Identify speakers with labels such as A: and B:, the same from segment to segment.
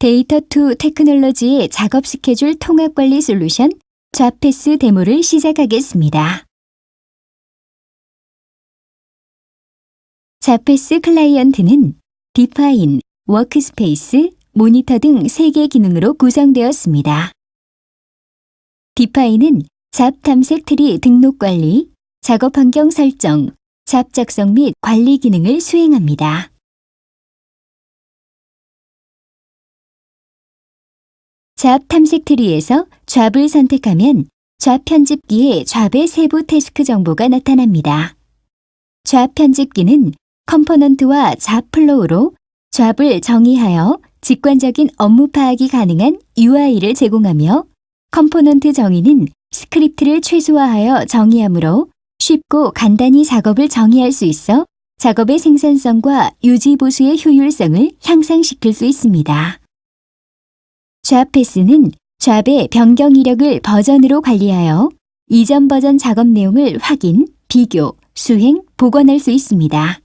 A: 데이터 투 테크놀로지의 작업 스케줄 통합 관리 솔루션 좌패스 데모를 시작하겠습니다. 자패스 클라이언트는 디파인, 워크스페이스, 모니터 등 3개 기능으로 구성되었습니다. 디파인은 잡 탐색 트리 등록 관리, 작업 환경 설정, 잡 작성 및 관리 기능을 수행합니다. 잡 탐색 트리에서 잡을 선택하면 잡 편집기에 잡의 세부 태스크 정보가 나타납니다. 잡 편집기는 컴포넌트와 잡 플로우로 잡을 정의하여 직관적인 업무 파악이 가능한 UI를 제공하며 컴포넌트 정의는 스크립트를 최소화하여 정의하므로 쉽고 간단히 작업을 정의할 수 있어 작업의 생산성과 유지 보수의 효율성을 향상시킬 수 있습니다. 잡 패스는 잡의 변경 이력을 버전으로 관리하여 이전 버전 작업 내용을 확인, 비교, 수행, 복원할 수 있습니다.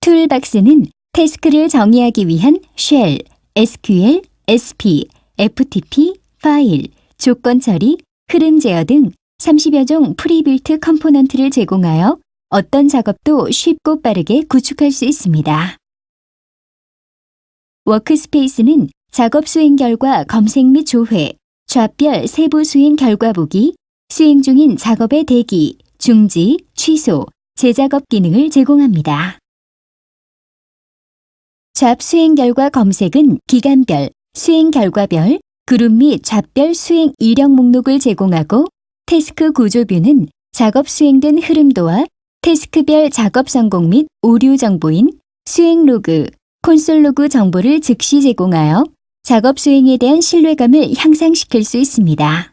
A: 툴박스는 태스크를 정의하기 위한 쉘, SQL, SP, FTP, 파일, 조건 처리, 흐름 제어 등 30여 종 프리빌트 컴포넌트를 제공하여 어떤 작업도 쉽고 빠르게 구축할 수 있습니다. 워크스페이스는 작업 수행 결과 검색 및 조회, 좌별 세부 수행 결과 보기, 수행 중인 작업의 대기, 중지, 취소, 재작업 기능을 제공합니다. 잡 수행 결과 검색은 기간별, 수행 결과별, 그룹 및 잡별 수행 이력 목록을 제공하고 태스크 구조뷰는 작업 수행된 흐름도와 태스크별 작업 성공 및 오류 정보인 수행 로그, 콘솔 로그 정보를 즉시 제공하여 작업 수행에 대한 신뢰감을 향상시킬 수 있습니다.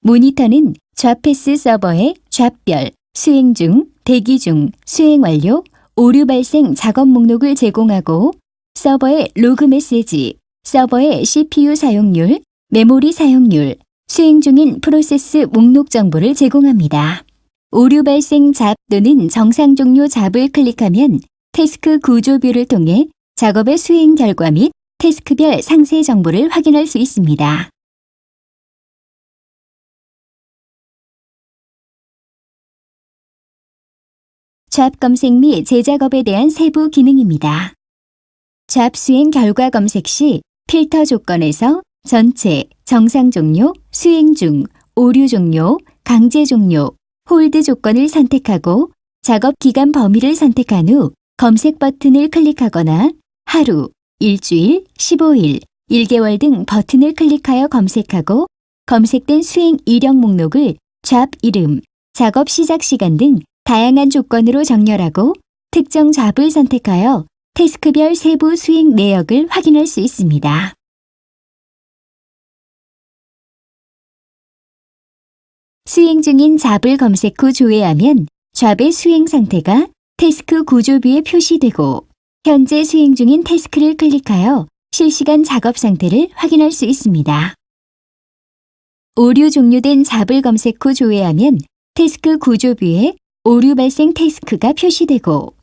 A: 모니터는 좌패스 서버의 좌별, 수행 중, 대기 중, 수행 완료, 오류 발생 작업 목록을 제공하고 서버의 로그 메시지, 서버의 CPU 사용률, 메모리 사용률, 수행 중인 프로세스 목록 정보를 제공합니다. 오류 발생 잡 또는 정상 종료 잡을 클릭하면 태스크 구조뷰를 통해 작업의 수행 결과 및 태스크별 상세 정보를 확인할 수 있습니다. 잡 검색 및 재작업에 대한 세부 기능입니다. 잡 수행 결과 검색 시 필터 조건에서 전체, 정상 종료, 수행 중, 오류 종료, 강제 종료, 홀드 조건을 선택하고 작업 기간 범위를 선택한 후 검색 버튼을 클릭하거나 하루, 일주일, 15일, 1개월 등 버튼을 클릭하여 검색하고 검색된 수행 이력 목록을 잡 이름, 작업 시작 시간 등 다양한 조건으로 정렬하고 특정 잡을 선택하여 태스크별 세부 수행 내역을 확인할 수 있습니다. 수행 중인 잡을 검색 후 조회하면 잡의 수행 상태가 태스크 구조뷰에 표시되고 현재 수행 중인 태스크를 클릭하여 실시간 작업 상태를 확인할 수 있습니다. 오류 종료된 잡을 검색 후 조회하면 태스크 구조뷰에 오류 발생 태스크가 표시되고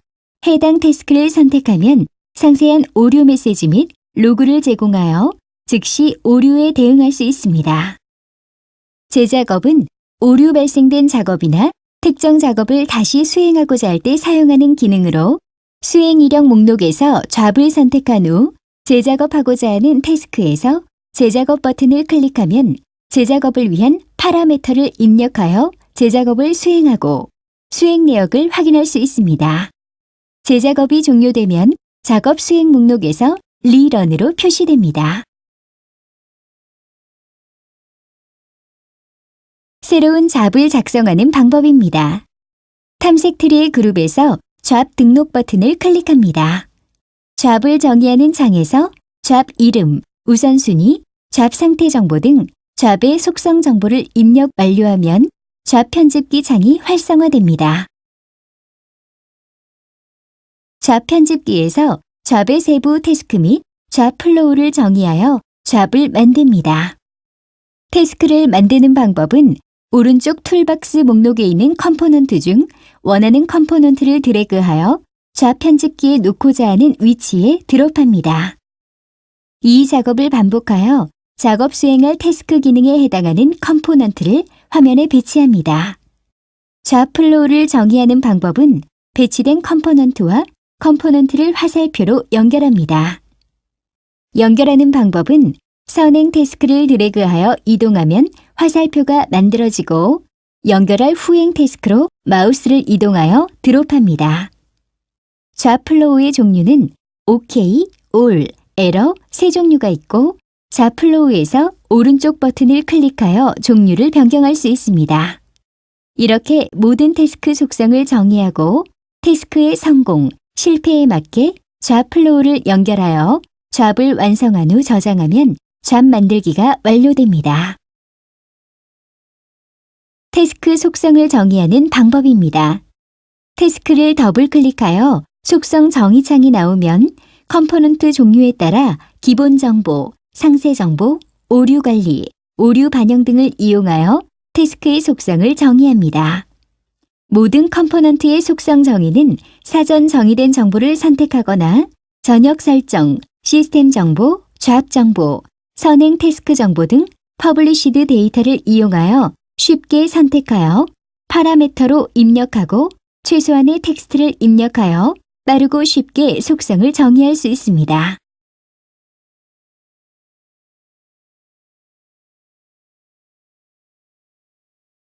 A: 해당 태스크를 선택하면 상세한 오류 메시지 및 로그를 제공하여 즉시 오류에 대응할 수 있습니다. 재작업은 오류 발생된 작업이나 특정 작업을 다시 수행하고자 할 때 사용하는 기능으로 수행 이력 목록에서 잡을 선택한 후 재작업하고자 하는 태스크에서 재작업 버튼을 클릭하면 재작업을 위한 파라메터를 입력하여 재작업을 수행하고 수행 내역을 확인할 수 있습니다. 재작업이 종료되면 작업 수행 목록에서 리런으로 표시됩니다. 새로운 잡을 작성하는 방법입니다. 탐색 트리의 그룹에서 잡 등록 버튼을 클릭합니다. 잡을 정의하는 창에서 잡 이름, 우선순위, 잡 상태 정보 등 잡의 속성 정보를 입력 완료하면 잡 편집기 창이 활성화됩니다. 잡 편집기에서 잡의 세부 태스크 및 잡 플로우를 정의하여 잡을 만듭니다. 태스크를 만드는 방법은 오른쪽 툴박스 목록에 있는 컴포넌트 중 원하는 컴포넌트를 드래그하여 좌 편집기에 놓고자 하는 위치에 드롭합니다. 이 작업을 반복하여 작업 수행할 태스크 기능에 해당하는 컴포넌트를 화면에 배치합니다. 좌 플로우를 정의하는 방법은 배치된 컴포넌트와 컴포넌트를 화살표로 연결합니다. 연결하는 방법은 선행 태스크를 드래그하여 이동하면 화살표가 만들어지고 연결할 후행 태스크로 마우스를 이동하여 드롭합니다. 좌 플로우의 종류는 OK, 올, 에러 세 종류가 있고 좌 플로우에서 오른쪽 버튼을 클릭하여 종류를 변경할 수 있습니다. 이렇게 모든 태스크 속성을 정의하고 태스크의 성공, 실패에 맞게 좌 플로우를 연결하여 잡을 완성한 후 저장하면 잡 만들기가 완료됩니다. 태스크 속성을 정의하는 방법입니다. 태스크를 더블 클릭하여 속성 정의 창이 나오면 컴포넌트 종류에 따라 기본 정보, 상세 정보, 오류 관리, 오류 반영 등을 이용하여 태스크의 속성을 정의합니다. 모든 컴포넌트의 속성 정의는 사전 정의된 정보를 선택하거나 전역 설정, 시스템 정보, 좌압 정보, 선행 태스크 정보 등 퍼블리시드 데이터를 이용하여 쉽게 선택하여 파라메터로 입력하고 최소한의 텍스트를 입력하여 빠르고 쉽게 속성을 정의할 수 있습니다.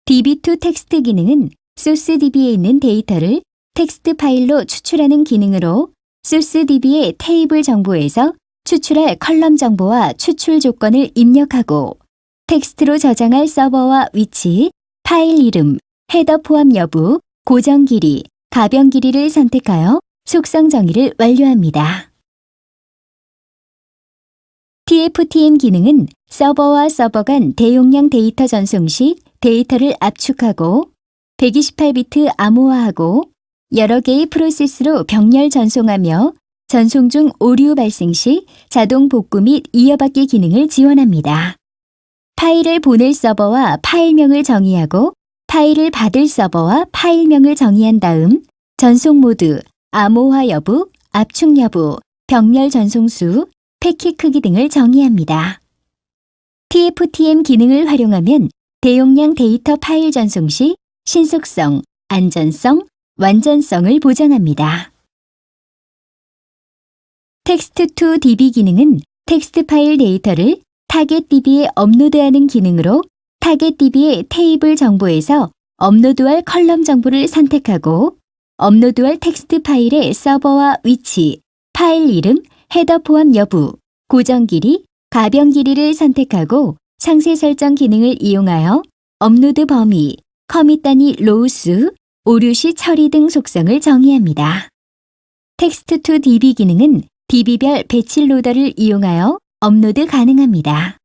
A: DB2 텍스트 기능은 소스DB에 있는 데이터를 텍스트 파일로 추출하는 기능으로 소스DB의 테이블 정보에서 추출할 컬럼 정보와 추출 조건을 입력하고 텍스트로 저장할 서버와 위치, 파일 이름, 헤더 포함 여부, 고정 길이, 가변 길이를 선택하여 속성 정의를 완료합니다. TFTM 기능은 서버와 서버 간 대용량 데이터 전송 시 데이터를 압축하고 128비트 암호화하고 여러 개의 프로세스로 병렬 전송하며 전송 중 오류 발생 시 자동 복구 및 이어받기 기능을 지원합니다. 파일을 보낼 서버와 파일명을 정의하고 파일을 받을 서버와 파일명을 정의한 다음 전송 모드, 암호화 여부, 압축 여부, 병렬 전송수, 패킷 크기 등을 정의합니다. TFTM 기능을 활용하면 대용량 데이터 파일 전송 시 신속성, 안전성, 완전성을 보장합니다. 텍스트 투 DB 기능은 텍스트 파일 데이터를 타겟 DB에 업로드하는 기능으로 타겟 DB의 테이블 정보에서 업로드할 컬럼 정보를 선택하고 업로드할 텍스트 파일의 서버와 위치, 파일 이름, 헤더 포함 여부, 고정 길이, 가변 길이를 선택하고 상세 설정 기능을 이용하여 업로드 범위, 커밋 단위 로우 수, 오류 시 처리 등 속성을 정의합니다. 텍스트 투 DB 기능은 DB별 배치 로더를 이용하여 업로드 가능합니다.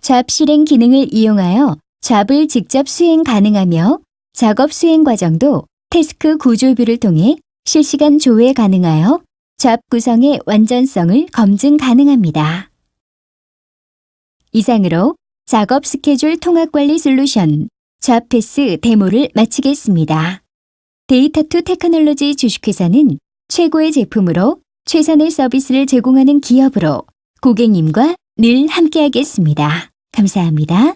A: 잡 실행 기능을 이용하여 잡을 직접 수행 가능하며 작업 수행 과정도 태스크 구조뷰를 통해 실시간 조회 가능하여 잡 구성의 완전성을 검증 가능합니다. 이상으로 작업 스케줄 통합 관리 솔루션 잡패스 데모를 마치겠습니다. 데이터 투 테크놀로지 주식회사는 최고의 제품으로 최선의 서비스를 제공하는 기업으로 고객님과 늘 함께하겠습니다. 감사합니다.